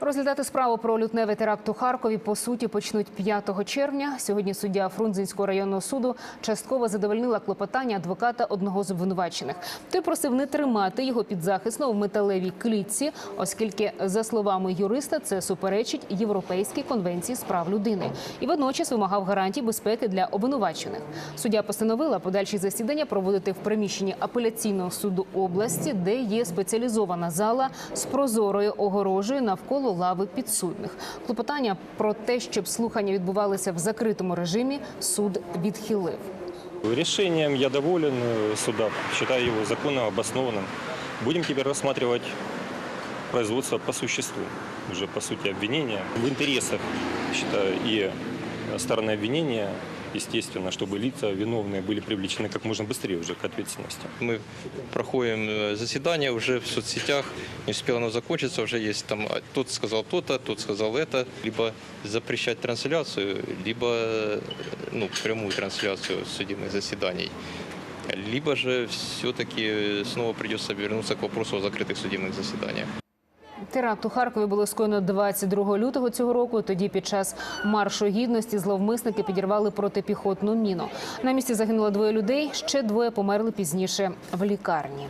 Розглядати справу про лютневий теракт у Харкові по суті почнуть 5 червня. Сьогодні суддя Фрунзенського районного суду частково задовольнила клопотання адвоката одного з обвинувачених. Той просив не тримати його підзахисно в металевій клітці, оскільки, за словами юриста, це суперечить Європейській конвенції з прав людини і водночас вимагав гарантій безпеки для обвинувачених. Суддя постановила подальші засідання проводити в приміщенні апеляційного суду області, де є спеціалізована зала з прозорою огорожею навколо лави підсудних. Клопотання про те, щоб слухання відбувалися в закритому режимі, суд відхилив. Решением я доволен э, суда, считаю его законно обоснованным. Будем теперь рассматривать производство по существу, уже по сути обвинения. В интересах, считаю, и стороны обвинения, естественно, чтобы лица виновные были привлечены как можно быстрее уже к ответственности. Мы проходим э, заседание уже в соцсетях, не успело оно закончиться, уже есть там а, тот сказал то-то, тот сказал это, либо запрещать трансляцию, либо э, ну, прямую трансляцию судебных заседаний. Либо же все-таки снова придется вернуться к вопросу о закрытых судебных заседаниях. Теракт у Харкові було скоєно 22 лютого цього року. Тоді під час маршу гідності зловмисники підірвали протипіхотну міну. На місці загинуло двоє людей. Ще двоє померли пізніше в лікарні.